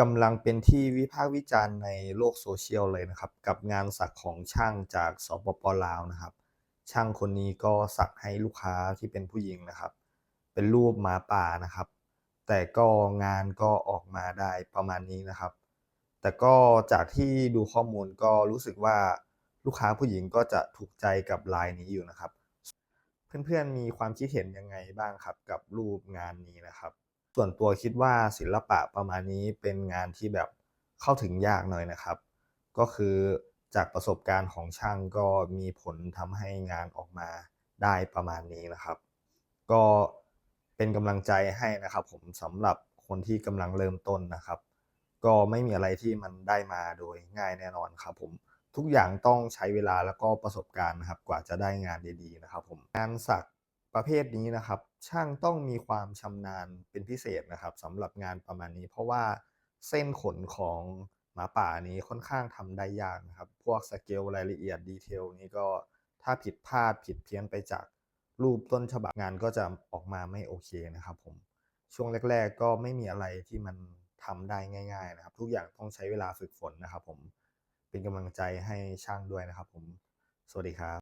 กำลังเป็นที่วิพากษ์วิจารณ์ในโลกโซเชียลเลยนะครับ กับงานสักของช่างจากสปปลาวนะครับ ช่างคนนี้ก็สักให้ลูกค้าที่เป็นผู้หญิงนะครับ เป็นรูปหมาป่านะครับ แต่ก็งานก็ออกมาได้ประมาณนี้นะครับ แต่ก็จากที่ดูข้อมูลก็รู้สึกว่าลูกค้าผู้หญิงก็จะถูกใจกับลายนี้อยู่นะครับ เพื่อนๆมีความคิดเห็นยังไงบ้างครับกับรูปงานนี้นะครับ ส่วนตัวคิดว่าศิลปะประมาณนี้เป็นงานที่แบบเข้าถึงยากหน่อยนะครับ ก็คือจากประสบการณ์ของช่างก็มีผลทำให้งานออกมาได้ประมาณนี้นะครับ ก็เป็นกำลังใจให้นะครับผมสำหรับคนที่กำลังเริ่มต้นนะครับ ก็ไม่มีอะไรที่มันได้มาโดยง่ายแน่นอนครับผมทุกอย่างต้องใช้เวลาแล้วก็ประสบการณ์นะครับ กว่าจะได้งานดีๆนะครับ ผมงานสักประเภทนี้นะครับ ช่างต้องมีความชำนาญเป็นพิเศษนะครับสำหรับงานประมาณนี้ เพราะว่าเส้นขนของหมาป่านี้ค่อนข้างทำได้ยากนะครับ พวกสเกลรายละเอียดดีเทลนี้ก็ถ้าผิดพลาดผิดเพี้ยนไปจากรูปต้นฉบับงานก็จะออกมาไม่โอเคนะครับผมช่วงแรก ๆ ก็ไม่มีอะไรที่มันทำได้ง่าย ๆ นะครับ ทุกอย่างต้องใช้เวลาฝึกฝนนะครับ ผมเป็นกำลังใจให้ช่างด้วยนะครับ ผม สวัสดีครับ